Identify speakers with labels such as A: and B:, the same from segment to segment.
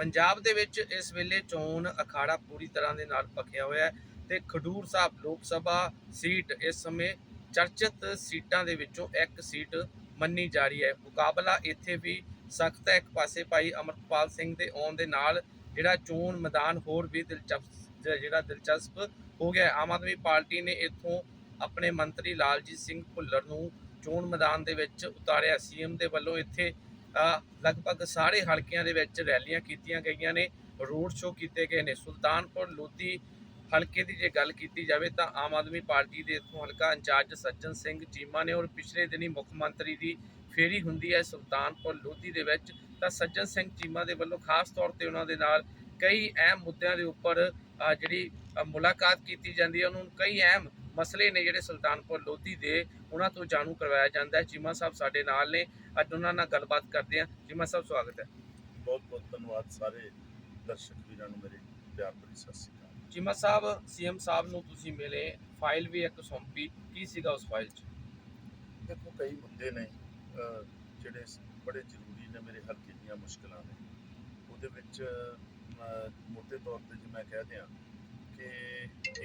A: ਪੰਜਾਬ ਦੇ ਵਿੱਚ ਇਸ ਵੇਲੇ ਚੋਣ ਅਖਾੜਾ ਪੂਰੀ ਤਰ੍ਹਾਂ ਦੇ ਨਾਲ ਪੱਕਿਆ ਹੋਇਆ ਹੈ ਤੇ ਖਡੂਰ ਸਾਹਿਬ ਲੋਕ ਸਭਾ ਸੀਟ ਇਸ ਸਮੇਂ ਚਰਚਿਤ ਸੀਟਾਂ ਦੇ ਵਿੱਚੋਂ ਇੱਕ ਸੀਟ ਮੰਨੀ ਜਾ ਰਹੀ ਹੈ। ਮੁਕਾਬਲਾ ਇੱਥੇ ਵੀ ਸਖਤ ਹੈ। ਇੱਕ ਪਾਸੇ ਭਾਈ ਅਮਰਪਾਲ ਸਿੰਘ ਦੇ ਆਉਣ ਦੇ ਨਾਲ ਜਿਹੜਾ ਚੋਣ ਮੈਦਾਨ ਹੋਰ ਵੀ ਦਿਲਚਸਪ ਜਿਹੜਾ ਦਿਲਚਸਪ ਹੋ ਗਿਆ ਆਮ ਆਦਮੀ ਪਾਰਟੀ ਨੇ ਇੱਥੋਂ ਆਪਣੇ ਮੰਤਰੀ ਲਾਲਜੀਤ ਸਿੰਘ ਭੁੱਲਰ ਨੂੰ ਚੋਣ ਮੈਦਾਨ ਦੇ ਵਿੱਚ ਉਤਾਰਿਆ। ਸੀਐਮ ਦੇ ਵੱਲੋਂ ਇੱਥੇ ਲਗਭਗ ਸਾਰੇ ਹਲਕਿਆਂ ਦੇ ਵਿੱਚ ਰੈਲੀਆਂ ਕੀਤੀਆਂ ਗਈਆਂ ਨੇ, ਰੋਡ ਸ਼ੋਅ ਕੀਤੇ ਗਏ ਨੇ। ਸੁਲਤਾਨਪੁਰ ਲੋਧੀ ਹਲਕੇ ਦੀ ਜੇ ਗੱਲ ਕੀਤੀ ਜਾਵੇ ਤਾਂ ਆਮ ਆਦਮੀ ਪਾਰਟੀ ਦੇ ਇੱਥੋਂ ਹਲਕਾ ਇੰਚਾਰਜ ਸੱਜਣ ਸਿੰਘ ਚੀਮਾ ਨੇ ਔਰ ਪਿਛਲੇ ਦਿਨੀ ਮੁੱਖ ਮੰਤਰੀ ਦੀ ਫੇਰੀ ਹੁੰਦੀ ਹੈ ਸੁਲਤਾਨਪੁਰ ਲੋਧੀ ਦੇ ਵਿੱਚ। ਤਾਂ ਸੱਜਣ ਸਿੰਘ ਚੀਮਾ ਦੇ ਵੱਲੋਂ ਖਾਸ ਤੌਰ ਤੇ ਉਹਨਾਂ ਦੇ ਨਾਲ ਕਈ ਅਹਿਮ ਮੁੱਦਿਆਂ ਦੇ ਉੱਪਰ ਜਿਹੜੀ ਮੁਲਾਕਾਤ ਕੀਤੀ ਜਾਂਦੀ ਹੈ। ਉਹਨਾਂ ਨੂੰ ਕਈ ਅਹਿਮ ਮਸਲੇ ਨੇ ਜਿਹੜੇ ਸੁਲਤਾਨਪੁਰ ਲੋਧੀ ਦੇ, ਉਹਨਾਂ ਤੋਂ ਜਾਣੂ ਕਰਵਾਇਆ ਜਾਂਦਾ ਹੈ। ਚੀਮਾ ਸਾਹਿਬ ਸਾਡੇ ਨਾਲ ਨੇ। ਅੱਜ ਉਹਨਾਂ ਨਾਲ ਗੱਲਬਾਤ ਕਰਦੇ ਹਾਂ। ਚੀਮਾ ਸਾਹਿਬ ਸਵਾਗਤ ਹੈ।
B: ਬਹੁਤ ਬਹੁਤ ਧੰਨਵਾਦ ਸਾਰੇ ਦਰਸ਼ਕ ਵੀਰਾਂ ਨੂੰ ਮੇਰੇ ਪਿਆਰ ਭਰੀ ਸਤਿ ਸ੍ਰੀ ਅਕਾਲ।
A: ਚੀਮਾ ਸਾਹਿਬ ਸੀਐਮ ਸਾਹਿਬ ਨੂੰ ਤੁਸੀਂ ਮਿਲੇ। ਫਾਈਲ ਵੀ ਇੱਕ ਸੌਂਪੀ। ਕੀ ਸੀਗਾ ਉਸ ਫਾਈਲ 'ਚ?
B: ਦੇਖੋ ਕਈ ਮੁੱਦੇ ਨੇ ਜਿਹੜੇ ਬੜੇ ਜ਼ਰੂਰੀ ਨੇ ਮੇਰੇ ਹਲਕੇ ਦੀਆਂ ਮੁਸ਼ਕਲਾਂ ਨੇ। ਉਹਦੇ ਵਿੱਚ ਮੋਟੇ ਤੌਰ ਤੇ ਜੇ ਮੈਂ ਕਹਿ ਦਿਆਂ ਕਿ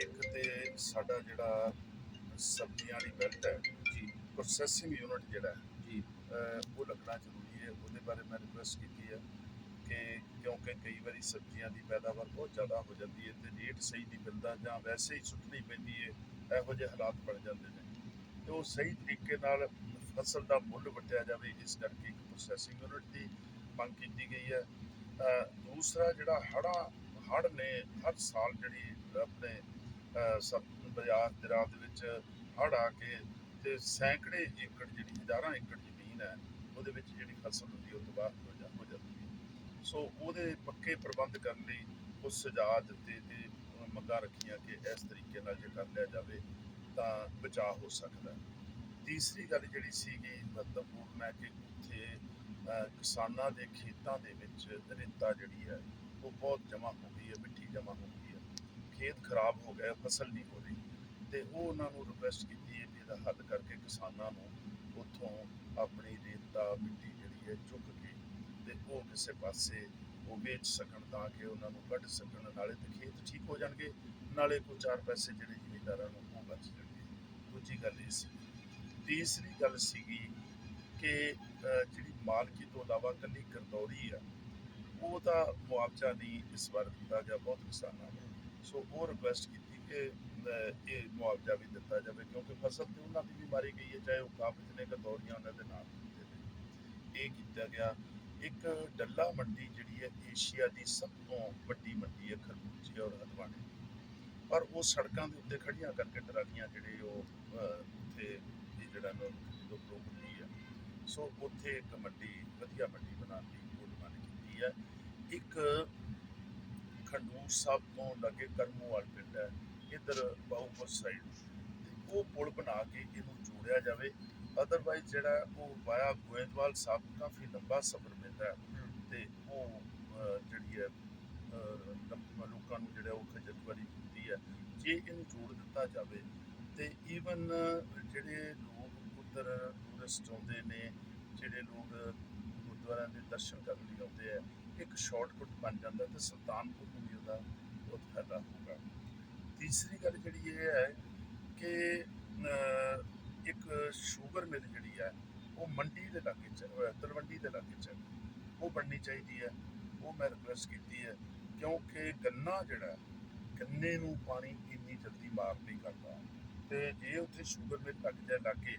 B: ਇੱਕ ਤੇ ਸਾਡਾ ਜਿਹੜਾ ਸਬਜ਼ੀਆਂ ਵਾਲੀ ਬੈਲਟ ਹੈ
A: ਜੀ
B: ਪ੍ਰੋਸੈਸਿੰਗ ਯੂਨਿਟ ਜਿਹੜਾ ਉਹ ਲੱਗਣਾ ਜ਼ਰੂਰੀ ਹੈ। ਉਹਦੇ ਬਾਰੇ ਮੈਂ ਰਿਕੁਐਸਟ ਕੀਤੀ ਹੈ ਕਿ ਕਿਉਂਕਿ ਕਈ ਵਾਰੀ ਸਬਜ਼ੀਆਂ ਦੀ ਪੈਦਾਵਾਰ ਬਹੁਤ ਜ਼ਿਆਦਾ ਹੋ ਜਾਂਦੀ ਹੈ ਤੇ ਰੇਟ ਸਹੀ ਨਹੀਂ ਮਿਲਦਾ ਜਾਂ ਵੈਸੇ ਹੀ ਸੁੱਟਣੀ ਪੈਂਦੀ ਹੈ, ਇਹੋ ਜਿਹੇ ਹਾਲਾਤ ਬਣ ਜਾਂਦੇ ਨੇ। ਤੇ ਉਹ ਸਹੀ ਤਰੀਕੇ ਨਾਲ ਫਸਲ ਦਾ ਮੁੱਲ ਵਟਿਆ ਜਾਵੇ, ਇਸ ਕਰਕੇ ਇੱਕ ਪ੍ਰੋਸੈਸਿੰਗ ਯੂਨਿਟ ਦੀ ਮੰਗ ਕੀਤੀ ਗਈ ਹੈ। ਦੂਸਰਾ ਜਿਹੜਾ ਹੜ੍ਹਾਂ, ਹੜ੍ਹ ਨੇ ਹਰ ਸਾਲ ਜਿਹੜੀ ਆਪਣੇ ਸਭ ਬਾਜ਼ਾਰ ਦਰਾਂ ਦੇ ਵਿੱਚ ਹੜ੍ਹ ਆ ਕੇ ਤੇ ਸੈਂਕੜੇ ਏਕੜ ਜਿਹੜੀ, ਹਜ਼ਾਰਾਂ ਏਕੜ ਹੈ, ਉਹਦੇ ਵਿੱਚ ਜਿਹੜੀ ਫਸਲ ਹੁੰਦੀ ਉਹ ਤਬਾਹ ਹੋ ਜਾ ਹੋ ਜਾਂਦੀ ਹੈ। ਸੋ ਉਹਦੇ ਪੱਕੇ ਪ੍ਰਬੰਧ ਕਰਨ ਲਈ ਉਹ ਸੁਝਾਅ ਦਿੱਤੇ ਤੇ ਮੰਗਾਂ ਰੱਖੀਆਂ ਕਿ ਇਸ ਤਰੀਕੇ ਨਾਲ ਜੇ ਕਰ ਲਿਆ ਜਾਵੇ, ਤਾਂ ਬਚਾਅ ਹੋ ਸਕਦਾ ਤੀਸਰੀ ਗੱਲ ਜਿਹੜੀ ਸੀਗੀ, ਮਹੱਤਵਪੂਰਨ ਹੈ ਕਿ ਉੱਥੇ ਕਿਸਾਨਾਂ ਦੇ ਖੇਤਾਂ ਦੇ ਵਿੱਚ ਰੇਤਾ ਜਿਹੜੀ ਹੈ, ਉਹ ਬਹੁਤ ਜਮ੍ਹਾਂ ਹੋ ਗਈ ਹੈ, ਮਿੱਟੀ ਜਮ੍ਹਾਂ ਹੋ ਗਈ ਹੈ। ਖੇਤ ਖਰਾਬ ਹੋ ਗਏ ਫਸਲ ਨਹੀਂ ਹੋ ਰਹੀ। ਤੇ ਉਹ ਉਹਨਾਂ ਨੂੰ ਰਿਕੁਐਸਟ ਕੀਤੀ ਹੈ ਵੀ ਇਹਦਾ ਹੱਲ ਕਰਕੇ ਕਿਸਾਨਾਂ ਨੂੰ ਉੱਥੋਂ ਆਪਣੀ ਰੇਤਾ ਮਿੱਟੀ ਜਿਹੜੀ ਹੈ ਚੁੱਕ ਕੇ ਤੇ ਉਹ ਕਿਸੇ ਪਾਸੇ ਉਹ ਵੇਚ ਸਕਣ ਤਾਂ ਕਿ ਉਹਨਾਂ ਨੂੰ ਕੱਢ ਸਕਣ, ਨਾਲੇ ਤੇ ਖੇਤ ਠੀਕ ਹੋ ਜਾਣਗੇ, ਨਾਲੇ ਕੋਈ ਚਾਰ ਪੈਸੇ ਜਿਹੜੇ ਜ਼ਿਮੀਂਦਾਰਾਂ ਨੂੰ ਉਹ ਬਚ ਜਾਣਗੇ। ਦੂਜੀ ਗੱਲ ਇਹ ਸੀ। ਤੀਸਰੀ ਗੱਲ ਸੀਗੀ ਕਿ ਜਿਹੜੀ ਮਾਲਕੀ ਤੋਂ ਇਲਾਵਾ ਕੱਲੀ ਗਰਦੌਰੀ ਆ, ਉਹ ਤਾਂ ਮੁਆਵਜ਼ਾ ਨਹੀਂ ਇਸ ਵਾਰ ਦਿੱਤਾ ਗਿਆ, ਬਹੁਤ ਕਿਸਾਨਾਂ ਨੂੰ। ਸੋ ਉਹ ਰਿਕੁਐਸਟ ਕੀਤੀ ਕਿ ਇਹ ਮੁਆਵਜ਼ਾ ਵੀ ਦਿੱਤਾ ਜਾਵੇ, ਕਿਉਂਕਿ ਫਸਲ ਤੇ ਉਹਨਾਂ ਦੀ ਵੀ ਮਾਰੀ ਗਈ ਹੈ, ਚਾਹੇ ਉਹ ਕਾਬਜ਼ ਨੇ ਗਰਦੌਰੀਆਂ ਉਹਨਾਂ ਦੇ ਨਾਲ ਇਹ ਕੀਤਾ ਗਿਆ। ਇੱਕ ਡੱਲਾ ਮੰਡੀ ਜਿਹੜੀ ਹੈ, ਏਸ਼ੀਆ ਦੀ ਸਭ ਤੋਂ ਵੱਡੀ ਮੰਡੀ ਹੈ, ਖਰਬੂਜੇ ਔਰ ਹਲਵਾਣੇ ਪਰ ਉਹ ਸੜਕਾਂ ਦੇ ਉੱਤੇ ਖੜੀਆਂ ਕਰਕੇ ਟਰਾਲੀਆਂ ਜਿਹੜੇ ਉਹ ਉੱਥੇ ਇਹ ਜਿਹੜਾ ਨਾ ਜਦੋਂ ਪ੍ਰੋ ਹੈ। ਸੋ ਉੱਥੇ ਇੱਕ ਮੰਡੀ, ਵਧੀਆ ਮੰਡੀ ਬਣਾਉਣ ਦੀ ਯੋਜਨਾ ਕੀਤੀ ਹੈ। ਇੱਕ ਖੰਡੂਰ ਸਾਹਿਬ ਤੋਂ ਲੱਗੇ ਕਰਮੂਵਾਲ ਪਿੰਡ ਹੈ। ਇਧਰ ਬਾਉਪੁਰ ਸਾਈਡ ਉਹ ਪੁਲ ਬਣਾ ਕੇ ਇਹਨੂੰ ਜੋੜਿਆ ਜਾਵੇ ਅਦਰਵਾਈਜ਼ ਜਿਹੜਾ ਉਹ ਵਾਇਆ ਗੋਇੰਦਵਾਲ ਸਾਹਿਬ ਕਾਫੀ ਲੰਬਾ ਸਫ਼ਰ ਪੈਂਦਾ ਹੈ ਤੇ ਉਹ ਜਿਹੜੀ ਹੈ ਲੋਕਾਂ ਨੂੰ ਜਿਹੜਾ ਉਹ ਖਜਲਵਾਰੀ ਹੁੰਦੀ ਹੈ ਜੇ ਇਹਨੂੰ ਜੋੜ ਦਿੱਤਾ ਜਾਵੇ ਤੇ ਈਵਨ ਜਿਹੜੇ ਲੋਕ ਉੱਧਰ ਟੂਰਿਸਟ ਆਉਂਦੇ ਨੇ ਜਿਹੜੇ ਲੋਕ ਗੁਰਦੁਆਰਿਆਂ ਦੇ ਦਰਸ਼ਨ ਕਰਨ ਲਈ ਆਉਂਦੇ ਆ ਇੱਕ ਸ਼ਾਰਟਕਟ ਬਣ ਜਾਂਦਾ ਤੇ ਸੁਲਤਾਨਪੁਰ ਨੂੰ ਵੀ ਉਹਦਾ ਬਹੁਤ ਫਾਇਦਾ ਹੋਊਗਾ। ਤੀਸਰੀ ਗੱਲ ਜਿਹੜੀ ਇਹ ਹੈ ਕਿ ਇੱਕ ਸ਼ੂਗਰ ਮਿਲ ਜਿਹੜੀ ਹੈ, ਉਹ ਮੰਡੀ ਦੇ ਲਾਗੇ ਚ ਤਲਵੰਡੀ ਦੇ ਲਾਗੇ ਚ ਹੈ। ਉਹ ਬਣਨੀ ਚਾਹੀਦੀ ਹੈ ਉਹ ਮੈਂ ਰਿਕੁਐਸਟ ਕੀਤੀ ਹੈ, ਕਿਉਂਕਿ ਗੰਨਾ ਜਿਹੜਾ ਗੰਨੇ ਨੂੰ ਪਾਣੀ ਇੰਨੀ ਜਲਦੀ ਮਾਰ ਨਹੀਂ ਕਰਦਾ ਤੇ ਜੇ ਉੱਥੇ ਸ਼ੂਗਰ ਮਿਲ ਲੱਗ ਜਾਏ ਲਾਗੇ,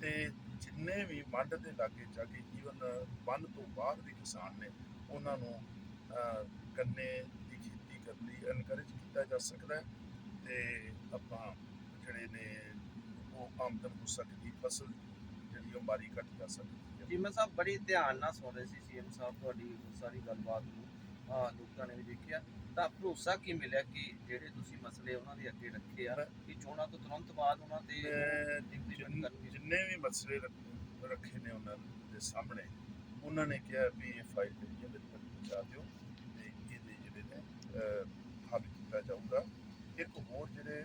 B: ਤੇ ਜਿੰਨੇ ਵੀ ਮੰਡ ਦੇ ਲਾਗੇ ਜਾ ਕੇ ਈਵਨ ਬੰਨ ਤੋਂ ਬਾਹਰ ਵੀ ਕਿਸਾਨ ਨੇ ਉਹਨਾਂ ਨੂੰ ਗੰਨੇ ਦੀ ਖੇਤੀ ਕਰਨ ਲਈ ਐਨਕਰੇਜ ਕੀਤਾ ਜਾ ਸਕਦਾ ਹੈ ਤੇ ਆਪਾਂ ਜਿਹੜੇ ਨੇ ਉਹ ਆਮਦਨ ਹੋ ਸਕਦੀ ਫਸਲ ਜਿਹੜੀ ਉਹ ਮਾਰੀ ਕੱਟ ਜਾ ਸਕਦੀ ਹੈ।
A: ਚੀਮਾ ਸਾਹਿਬ ਬੜੀ ਧਿਆਨ ਨਾਲ ਸੁਣ ਰਹੇ ਸੀ ਸੀਐਮ ਸਾਹਿਬ ਤੁਹਾਡੀ ਸਾਰੀ ਗੱਲਬਾਤ ਨੂੰ। ਹਾਂ ਲੋਕਾਂ ਨੇ ਵੀ ਦੇਖਿਆ। ਤਾਂ ਭਰੋਸਾ ਕੀ ਮਿਲਿਆ ਕਿ ਜਿਹੜੇ ਤੁਸੀਂ ਮਸਲੇ ਉਹਨਾਂ ਦੇ ਅੱਗੇ ਰੱਖੇ ਆ ਕਿ ਚੋਣਾਂ ਤੋਂ ਤੁਰੰਤ ਬਾਅਦ ਉਹਨਾਂ ਤੇ
B: ਮੈਂ
A: ਇੰਪਲੀਮੈਂਟ
B: ਜਿੰਨ- ਵੀ ਮਸਲੇ ਰੱਖ- ਰੱਖੇ ਨੇ ਉਹਨਾਂ ਦੇ ਸਾਹਮਣੇ ਉਹਨਾਂ ਨੇ ਕਿਹਾ ਵੀ ਇਹ ਫਾਈਲ ਜਿਹੜੀ ਹੈ ਤੱਕ ਪਹੁੰਚਾ ਦਿਓ ਤੇ ਇਹਦੇ ਜਿਹੜੇ ਨੇ ਹੱਲ ਕੀਤਾ ਜਾਊਗਾ। ਇੱਕ ਹੋਰ ਜਿਹੜੇ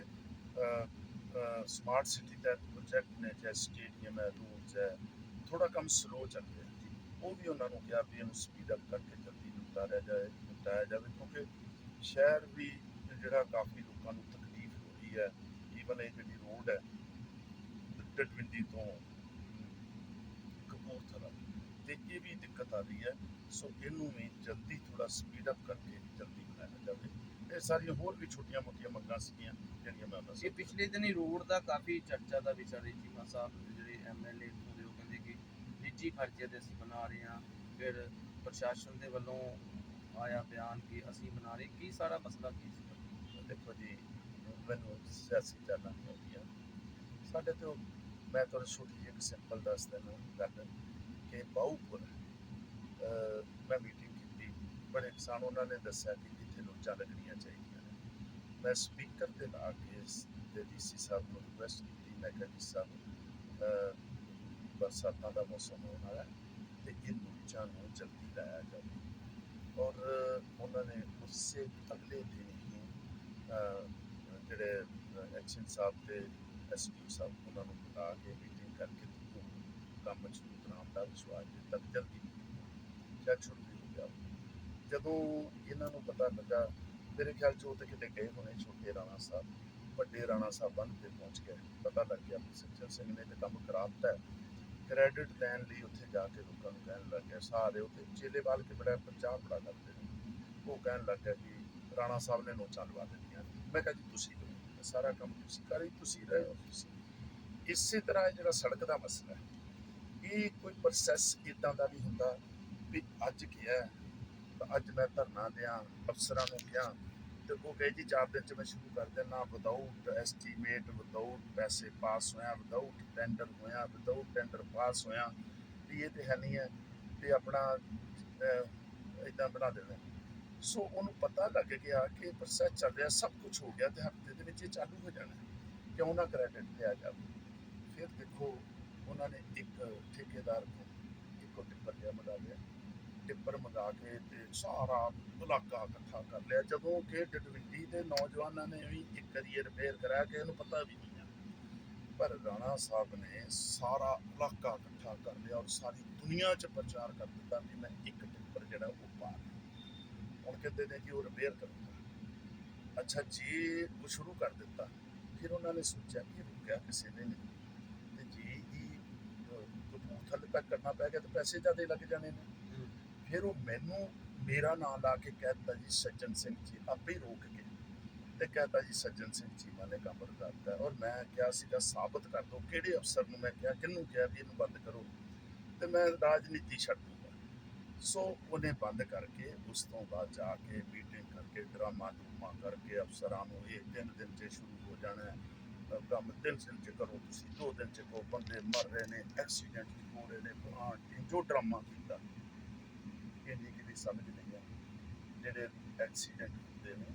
B: ਸਮਾਰਟ ਸਿਟੀ ਤਹਿਤ ਪ੍ਰੋਜੈਕਟ ਨੇ, ਚਾਹੇ ਸਟੇਡੀਅਮ ਹੈ ਰੋਡਸ ਹੈ ਥੋੜਾ ਕੰਮ ਸਲੋ ਚੱਲ ਰਿਹਾ ਉਹ ਵੀ ਉਹਨਾਂ ਨੂੰ ਕਿਹਾ ਵੀ ਇਹਨੂੰ ਸਪੀਡ ਅਪ ਕਰਕੇ ਜਲਦੀ ਨਿਪਟਾਰਿਆ ਜਾਏ ਨਿਪਟਾਇਆ ਜਾਵੇ, ਕਿਉਂਕਿ ਸ਼ਹਿਰ ਵੀ ਜਿਹੜਾ ਕਾਫੀ ਲੋਕਾਂ ਨੂੰ ਤਕਲੀਫ ਹੋ ਰਹੀ ਹੈ। ਈਵਨ ਇਹ ਜਿਹੜੀ ਰੋਡ ਹੈ ਡਟਵਿੰਡੀ ਤੋਂ ਕਪੂਰਥਲਾ ਤੇ ਇਹ ਵੀ ਦਿੱਕਤ ਆ ਰਹੀ ਹੈ। ਸੋ ਇਹਨੂੰ ਵੀ ਜਲਦੀ ਥੋੜਾ ਸਪੀਡ ਅਪ ਕਰਕੇ ਜਲਦੀ ਬਣਾਇਆ ਜਾਵੇ। ਇਹ ਸਾਰੀਆਂ ਹੋਰ ਵੀ ਛੋਟੀਆਂ ਮੋਟੀਆਂ ਮੰਗਾਂ ਸੀਗੀਆਂ ਜਿਹੜੀਆਂ ਮੈਂ ਉਹਨਾਂ
A: ਇਹ ਪਿਛਲੇ ਦਿਨੀ ਰੋਡ ਦਾ ਕਾਫੀ ਚਰਚਾ ਦਾ ਵਿਸ਼ਾ ਰਹੀ ਚੀਮਾ ਸਾਹਿਬ ਜਿਹੜੇ ਐਮਐਲਏ ਇੱਥੋਂ ਦੇ ਉਹ ਕਹਿੰਦੇ ਕਿ ਨਿੱਜੀ ਖਰਚੇ ਤੇ ਅਸੀਂ ਬਣਾ ਰਹੇ ਹਾਂ ਫਿਰ ਪ੍ਰਸ਼ਾਸਨ ਦੇ ਵੱਲੋਂ ਆਇਆ ਬਿਆਨ ਕਿ ਅਸੀਂ ਬਣਾ ਰਹੇ ਕੀ ਸਾਰਾ ਮਸਲਾ ਕੀ ਸੀ?
B: ਦੇਖੋ ਜੀ ਮੈਨੂੰ ਸਿਆਸੀ ਚਾਲਾਂ ਨਹੀਂ ਆਉਂਦੀਆਂ ਸਾਡੇ ਤੋਂ ਮੈਂ ਤੁਹਾਨੂੰ ਛੋਟੀ ਜਿਹੀ ਇੱਕ ਸਿੰਪਲ ਦੱਸ ਦਿੰਦਾ ਗੱਲ ਕਿ ਬਾਉਪੁਰ ਮੈਂ ਮੀਟਿੰਗ ਕੀਤੀ ਬੜੇ ਕਿਸਾਨ ਉਹਨਾਂ ਨੇ ਦੱਸਿਆ ਕਿ ਇੱਥੇ ਲੋਚਾਂ ਲੱਗਣੀਆਂ ਚਾਹੀਦੀਆਂ ਨੇ। ਮੈਂ ਸਪੀਕਰ 'ਤੇ ਲਾ ਕੇ ਇਸ ਤੇ ਡੀਸੀ ਸਾਹਿਬ ਨੂੰ ਰਿਕੁਐਸਟ ਕੀਤੀ। ਮੈਂ ਕਿਹਾ ਜੀ ਸਾਹਿਬ ਬਰਸਾਤਾਂ ਦਾ ਮੌਸਮ ਹੋਣ ਵਾਲਾ ਤੇ ਇਹ ਲੋਚਾਂ ਨੂੰ ਜਲਦੀ ਲਾਇਆ ਜਾਵੇ। ਔਰ ਉਹਨਾਂ ਨੇ ਉਸੇ ਅਗਲੇ ਦਿਨ ਹੀ ਜਿਹੜੇ ਐਕਸ਼ਨ ਸਾਹਿਬ ਤੇ ਐਸਪੀ ਸਾਹਿਬ, ਉਹਨਾਂ ਨੂੰ ਬੁਲਾ ਕੇ ਮੀਟਿੰਗ ਕਰਕੇ ਤੇ ਕੰਮ ਸ਼ੁਰੂ ਕਰਾਉਣ ਦਾ ਵਿਸ਼ਵਾਸ ਦਿੱਤਾ ਜਲਦੀ ਜਾਂ ਸ਼ੁਰੂ ਜਦੋਂ ਇਹਨਾਂ ਨੂੰ ਪਤਾ ਲੱਗਾ, ਮੇਰੇ ਖਿਆਲ ਚ ਉਹ ਤੇ ਕਿਤੇ ਗਏ ਹੋਣੇ, ਛੋਟੇ ਰਾਣਾ ਸਾਹਿਬ, ਵੱਡੇ ਰਾਣਾ ਸਾਹਿਬ ਬੰਦ ਤੇ ਪਹੁੰਚ ਗਏ। ਪਤਾ ਲੱਗ ਗਿਆ ਵੀ ਸੱਜਣ ਸਿੰਘ ਨੇ ਤੇ ਕੰਮ ਕਰਾ ਦਿੱਤਾ ਕ੍ਰੈਡਿਟ ਲੈਣ ਲਈ ਉੱਥੇ ਜਾ ਕੇ ਲੋਕਾਂ ਨੂੰ ਕਹਿਣ ਲੱਗ ਗਿਆ ਸਾਰੇ ਉੱਥੇ ਚੇਲੇ ਵਾਲ ਕੇ ਬੜਾ ਪ੍ਰਚਾਰ ਬੜਾ ਕਰਦੇ ਨੇ। ਉਹ ਕਹਿਣ ਲੱਗ ਗਿਆ ਕਿ ਰਾਣਾ ਸਾਹਿਬ ਨੇ ਨੋਚਾਂ ਲਵਾ ਦਿੱਤੀਆਂ। ਮੈਂ ਕਿਹਾ ਜੀ, ਤੁਸੀਂ ਕਰੋ ਸਾਰਾ ਕੰਮ ਤੁਸੀਂ ਕਰ ਹੀ ਤੁਸੀਂ ਰਹੇ ਹੋ ਤੁਸੀਂ। ਇਸੇ ਤਰ੍ਹਾਂ ਜਿਹੜਾ ਸੜਕ ਦਾ ਮਸਲਾ ਹੈ, ਇਹ ਕੋਈ ਪ੍ਰੋਸੈਸ ਇਦਾਂ ਦਾ ਨਹੀਂ ਹੁੰਦਾ ਵੀ ਅੱਜ ਕੀ ਹੈ ਤਾਂ ਅੱਜ ਮੈਂ ਧਰਨਾ ਦਿਆਂ, ਅਫਸਰਾਂ ਨੂੰ ਕਿਹਾ ਤੇ ਉਹ ਕਹੇ ਜੀ ਚਾਰ ਦਿਨ ਚ ਮੈਂ ਸ਼ੁਰੂ ਕਰ ਦੇਣਾ ਵਿਦਆਊਟ ਐਸਟੀਮੇਟ ਵਿਦਆਊਟ ਪੈਸੇ ਪਾਸ ਹੋਇਆ ਵਿਦਆਊਟ ਟੈਂਡਰ ਹੋਇਆ ਵਿਦਆਊਟ ਟੈਂਡਰ ਪਾਸ ਹੋਇਆ, ਵੀ ਇਹ ਤੇ ਹੈ ਨਹੀਂ ਹੈ ਤੇ ਆਪਣਾ ਇਦਾਂ ਬਣਾ ਦੇਣਾ। ਸੋ ਉਹਨੂੰ ਪਤਾ ਲੱਗ ਗਿਆ ਕਿ ਪ੍ਰੋਸੈਸ ਚੱਲ ਰਿਹਾ, ਸਭ ਕੁਝ ਹੋ ਗਿਆ ਤੇ ਹਫ਼ਤੇ ਦੇ ਵਿੱਚ ਇਹ ਚਾਲੂ ਹੋ ਜਾਣਾ ਕਿਉਂ ਨਾ ਕ੍ਰੈਡਿਟ ਲਿਆ ਜਾਵੇ? ਫਿਰ ਦੇਖੋ, ਉਹਨਾਂ ਨੇ ਇੱਕ ਠੇਕੇਦਾਰ ਨੂੰ ਇੱਕੋ ਟਿੱਪਰ ਜਿਹਾ ਮੰਗਾ ਲਿਆ ਟਿੱਪਰ ਮੰਗਾ ਕੇ ਤੇ ਸਾਰਾ ਇਲਾਕਾ ਇਕੱਠਾ ਕਰ ਲਿਆ। ਜਦੋਂ ਕਿ ਡਡਵਿੰਡੀ ਦੇ ਨੌਜਵਾਨਾਂ ਨੇ ਵੀ ਇੱਕ ਵਾਰੀ ਰਿਪੇਅਰ ਕਰਾਇਆ ਕਿ ਇਹਨੂੰ ਪਤਾ ਵੀ ਨਹੀਂ ਹੈ ਪਰ ਰਾਣਾ ਸਾਹਿਬ ਨੇ ਸਾਰਾ ਇਲਾਕਾ ਇਕੱਠਾ ਕਰ ਲਿਆ ਔਰ ਸਾਰੀ ਦੁਨੀਆ 'ਚ ਪ੍ਰਚਾਰ ਕਰ ਦਿੱਤਾ ਵੀ ਮੈਂ ਇੱਕ ਟਿੱਪਰ ਜਿਹੜਾ ਉਹ ਪਾ ਹੁਣ ਕਹਿੰਦੇ ਨੇ ਕਿ ਉਹ ਰਿਪੇਅਰ ਕਰੂਗਾ। ਅੱਛਾ, ਜੀ ਉਹ ਸ਼ੁਰੂ ਕਰ ਦਿੱਤਾ, ਫਿਰ ਉਹਨਾਂ ਨੇ ਸੋਚਿਆ ਕਿ ਰੁਕਿਆ ਕਿਸੇ ਨੇ ਨਹੀਂ ਤੇ ਜੀ ਹੀ ਕਪੂਰਥਲੇ ਤੱਕ ਕਰਨਾ ਪੈ ਗਿਆ ਤੇ ਪੈਸੇ ਜ਼ਿਆਦਾ ਲੱਗ ਜਾਣੇ ਨੇ। ਫਿਰ ਉਹ ਮੈਨੂੰ ਮੇਰਾ ਨਾਮ ਲਾ ਕੇ ਕਹਿਤਾ ਜੀ, ਸੱਜਣ ਸਿੰਘ ਜੀ। ਆਪੇ ਹੀ ਰੋਕ ਕੇ ਤੇ ਕਹਿਤਾ ਜੀ, ਸੱਜਣ ਸਿੰਘ ਜੀ ਨੇ ਕੰਮ ਕਰਤਾ ਔਰ ਮੈਂ ਕਿਹਾ ਸੀਗਾ, ਸਾਬਤ ਕਰ ਦੋ। ਕਿਹੜੇ ਅਫਸਰ ਨੂੰ ਮੈਂ ਕਿਹਾ, ਕਿਹਨੂੰ ਕਿਹਾ ਵੀ ਇਹਨੂੰ ਬੰਦ ਕਰੋ? ਤੇ ਮੈਂ ਰਾਜਨੀਤੀ ਛੱਡ ਦੂੰਗਾ। ਸੋ ਉਹਨੇ ਬੰਦ ਕਰਕੇ ਉਸ ਤੋਂ ਬਾਅਦ ਜਾ ਕੇ ਮੀਟਿੰਗ ਕਰਕੇ, ਡਰਾਮਾ ਡਰੂਮਾ ਕਰਕੇ ਅਫਸਰਾਂ ਨੂੰ ਇਹ ਤਿੰਨ ਦਿਨ 'ਚ ਸ਼ੁਰੂ ਹੋ ਜਾਣਾ ਕੰਮ ਤਿੰਨ ਦਿਨ 'ਚ ਕਰੋ ਤੁਸੀਂ, ਦੋ ਦਿਨ 'ਚ ਕੋ ਬੰਦੇ ਮਰ ਰਹੇ ਨੇ ਐਕਸੀਡੈਂਟ ਹੋ ਰਹੇ ਨੇ ਫਲਾਂ ਜੋ ਡਰਾਮਾ ਕੀਤਾ। ਇੰਨੀ ਕਿ ਵੀ ਸਮਝ ਨਹੀਂ ਆ ਜਿਹੜੇ ਐਕਸੀਡੈਂਟ ਹੁੰਦੇ ਨੇ,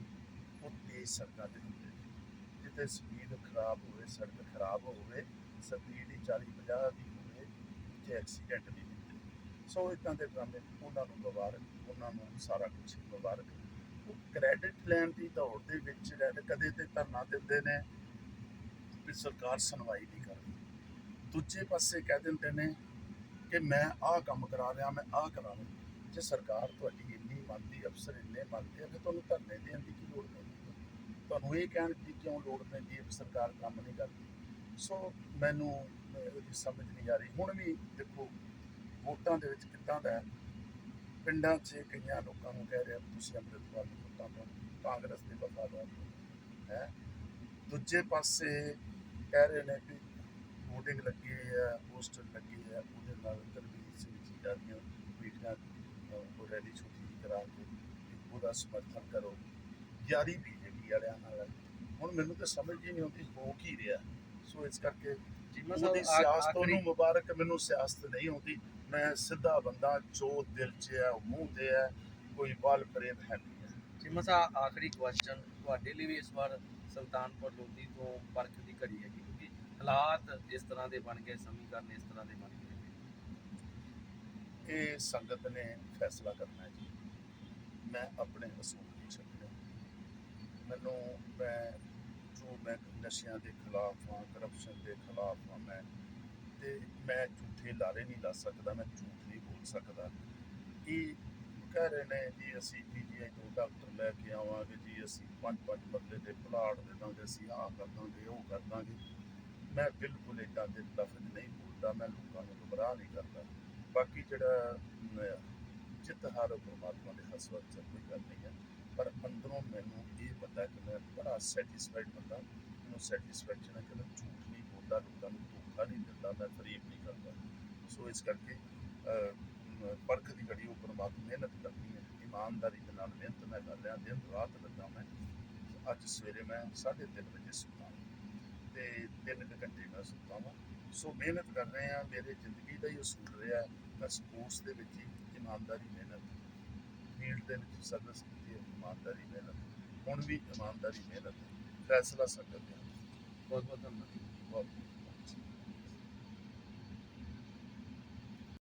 B: ਉਹ ਤੇਜ਼ ਸੜਕਾਂ ਤੇ ਹੁੰਦੇ ਨੇ। ਜਿੱਥੇ ਸਪੀਡ ਖਰਾਬ ਹੋਵੇ, ਸੜਕ ਖਰਾਬ ਹੋਵੇ ਸਪੀਡ ਹੀ 40 50 ਦੀ ਹੋਵੇ, ਉੱਥੇ ਐਕਸੀਡੈਂਟ ਵੀ ਹੁੰਦੇ ਸੋ ਇਦਾਂ ਦੇ ਡਰਾਮੇ ਉਹਨਾਂ ਨੂੰ ਮੁਬਾਰਕ, ਉਹਨਾਂ ਨੂੰ ਸਾਰਾ ਕੁਝ ਮੁਬਾਰਕ। ਉਹ ਕ੍ਰੈਡਿਟ ਲੈਣ ਦੀ ਦੌੜ ਦੇ ਵਿੱਚ ਰਹਿ ਕਦੇ ਤੇ ਧਰਨਾ ਦਿੰਦੇ ਨੇ, ਵੀ ਸਰਕਾਰ ਸੁਣਵਾਈ ਨਹੀਂ ਕਰਦੀ। ਦੂਜੇ ਪਾਸੇ ਕਹਿ ਦਿੰਦੇ ਨੇ ਕਿ ਮੈਂ ਆਹ ਕੰਮ ਕਰਾ ਰਿਹਾ, ਮੈਂ ਆਹ ਕਰਾ ਰਿਹਾ ਜੇ ਸਰਕਾਰ ਤੁਹਾਡੀ ਇੰਨੀ ਮੰਨਦੀ ਅਫਸਰ ਇੰਨੇ ਮੰਨਦੇ ਆ ਫਿਰ ਤੁਹਾਨੂੰ ਧਰਨੇ ਦੇਣ ਦੀ ਕੀ ਲੋੜ ਪੈਂਦੀ? ਤੁਹਾਨੂੰ ਇਹ ਕਹਿਣ ਦੀ ਕਿਉਂ ਲੋੜ ਪੈਂਦੀ ਹੈ ਵੀ ਸਰਕਾਰ ਕੰਮ ਨਹੀਂ ਕਰਦੀ? ਸੋ ਮੈਨੂੰ ਅਹ, ਇਹਦੀ ਸਮਝ ਨਹੀਂ ਆ ਰਹੀ। ਹੁਣ ਵੀ ਦੇਖੋ ਵੋਟਾਂ ਦੇ ਵਿੱਚ ਕਿੱਦਾਂ ਦਾ ਪਿੰਡਾਂ 'ਚ ਕਈਆਂ ਲੋਕਾਂ ਨੂੰ ਕਹਿ ਰਿਹਾ ਵੀ ਤੁਸੀਂ ਅੰਮ੍ਰਿਤਪਾਲ ਨੂੰ ਵੋਟਾਂ ਪਾਓ ਕਾਂਗਰਸ ਦੇ ਵਫਾਦਾਰ ਹੈ? ਦੂਜੇ ਪਾਸੇ ਕਹਿ ਰਹੇ ਨੇ ਕਿ ਹੋਰਡਿੰਗ ਲੱਗੀ ਹੈ ਪੋਸਟਰ ਲੱਗੀ ਹੈ ਉਹਦੇ ਨਾਲ ਤਰਵੀਰ ਸਿੰਘ ਜੀ ਦੀਆਂ ਮੀਟਿੰਗਾਂ ਉਹ ਰੈਲੀ ਛੋਟੀ ਕਰਾ ਕੇ ਵੀ ਉਹਦਾ ਸਮਰਥਨ ਕਰੋ। ਯਾਰੀ ਬੀਜੇਪੀ ਵਾਲਿਆਂ ਨਾਲ। ਹੈ। ਹੁਣ ਮੈਨੂੰ ਤਾਂ ਸਮਝ ਹੀ ਨਹੀਂ ਆਉਂਦੀ ਹੋ ਕੀ ਰਿਹਾ। ਸੋ ਇਸ ਕਰਕੇ ਉਹਦੀ
A: ਸਾਹਿਬ
B: ਸਿਆਸਤ ਉਹਨੂੰ ਮੁਬਾਰਕ ਮੈਨੂੰ ਸਿਆਸਤ ਨਹੀਂ ਆਉਂਦੀ। ਮੈਂ ਸਿੱਧਾ ਬੰਦਾ ਜੋ ਦਿਲ 'ਚ ਹੈ ਉਹ ਮੂੰਹ ਤੇ ਹੈ ਕੋਈ ਬਲ ਪ੍ਰੇਮ ਹੈ ਨਹੀਂ। ਹੈ
A: ਚੀਮਾ ਸਾਹਿਬ ਆਖਰੀ ਕੁਐਸਚਨ ਤੁਹਾਡੇ ਲਈ ਵੀ ਇਸ ਵਾਰ ਸੁਲਤਾਨਪੁਰ ਲੋਧੀ ਤੋਂ ਪਰਖ ਦੀ ਘੜੀ ਹੈਗੀ ਕਿਉਂਕਿ ਹਾਲਾਤ ਇਸ ਤਰ੍ਹਾਂ ਦੇ ਬਣ ਗਏ ਸਮੀਕਰਨ ਇਸ ਤਰ੍ਹਾਂ ਦੇ ਬਣ ਗਏ।
B: ਇਹ ਸੰਗਤ ਨੇ ਫੈਸਲਾ ਕਰਨਾ ਜੀ। ਮੈਂ ਆਪਣੇ ਅਸੂਲ ਨਹੀਂ ਛੱਡਣੇ ਮੈਨੂੰ ਮੈਂ ਜੋ ਮੈਂ ਨਸ਼ਿਆਂ ਦੇ ਖਿਲਾਫ ਹਾਂ ਕਰਪਸ਼ਨ ਦੇ ਖਿਲਾਫ ਹਾਂ ਮੈਂ, ਤੇ ਮੈਂ ਝੂਠੇ ਲਾਰੇ ਨਹੀਂ ਲਾ ਸਕਦਾ, ਮੈਂ ਝੂਠ ਨਹੀਂ ਬੋਲ ਸਕਦਾ। ਇਹ ਕਹਿ ਰਹੇ ਨੇ ਜੀ, ਅਸੀਂ ਪੀਜੀਆਈ ਤੋਂ ਡਾਕਟਰ ਲੈ ਕੇ ਆਵਾਂਗੇ ਜੀ, ਅਸੀਂ ਪੰਜ ਪੰਜ ਬੰਦੇ ਦੇ ਪਲਾਟ ਦੇ ਦਾਂਗੇ, ਅਸੀਂ ਆਹ ਕਰ ਦਾਂਗੇ, ਉਹ ਕਰ ਦਾਂਗੇ। ਮੈਂ ਬਿਲਕੁਲ ਏਦਾਂ ਦੇ ਲਫ਼ਜ਼ ਨਹੀਂ ਬੋਲਦਾ, ਮੈਂ ਲੋਕਾਂ ਨੂੰ ਗੁੰਮਰਾਹ ਨਹੀਂ ਕਰਦਾ। ਬਾਕੀ ਜਿਹੜਾ ਜਿੱਤ ਹਾਰ ਪਰਮਾਤਮਾ ਦੇ ਹੱਥ ਵਿੱਚ ਕੋਈ ਗੱਲ ਨਹੀਂ ਹੈ। ਪਰ ਅੰਦਰੋਂ ਮੈਨੂੰ ਇਹ ਪਤਾ ਕਿ ਮੈਂ ਬੜਾ ਸੈਟੀਸਫਾਈਡ ਬੰਦਾ ਮੈਨੂੰ ਸੈਟੀਸਫੈਕਸ਼ਨ ਹੈ ਕਿ ਮੈਂ ਝੂਠ ਨਹੀਂ ਬੋਲਦਾ ਲੋਕਾਂ ਨੂੰ ਧੋਖਾ ਨਹੀਂ ਦਿੰਦਾ ਮੈਂ ਫਰੀਬ ਨਹੀਂ ਕਰਦਾ ਸੋ ਇਸ ਕਰਕੇ ਅਹ, ਪਰਖ ਦੀ ਘੜੀ ਉਹ ਪਰਮਾਤਮਾ ਮਿਹਨਤ ਕਰਨੀ ਹੈ। ਇਮਾਨਦਾਰੀ ਦੇ ਨਾਲ ਮਿਹਨਤ ਮੈਂ ਕਰ ਰਿਹਾ ਦਿਨ ਰਾਤ ਲੱਗਾ ਮੈਂ। ਅੱਜ ਸਵੇਰੇ ਮੈਂ 3:30 ਵਜੇ ਸੁੱਤਾ ਤੇ 3 ਘੰਟੇ ਮੈਂ ਸੁੱਤਾ ਵਾਂ। ਸੋ ਮਿਹਨਤ ਕਰ ਰਹੇ ਆ ਮੇਰੇ ਜ਼ਿੰਦਗੀ ਦਾ ਹੀ ਅਸੂਲ ਰਿਹਾ ਹੈ। ਸਪੋਰਟਸ ਦੇ ਵਿੱਚ ਹੀ ਇਮਾਨਦਾਰੀ, ਮਿਹਨਤ ਫੀਲਡ ਦੇ ਵਿੱਚ ਸਰਵਿਸ ਕੀਤੀ ਹੈ, ਇਮਾਨਦਾਰੀ, ਮਿਹਨਤ ਹੁਣ ਵੀ ਇਮਾਨਦਾਰੀ, ਮਿਹਨਤ ਹੈ। ਫੈਸਲਾ ਸਕਦਾ
A: ਬਹੁਤ ਬਹੁਤ ਧੰਨਵਾਦ
B: ਬਹੁਤ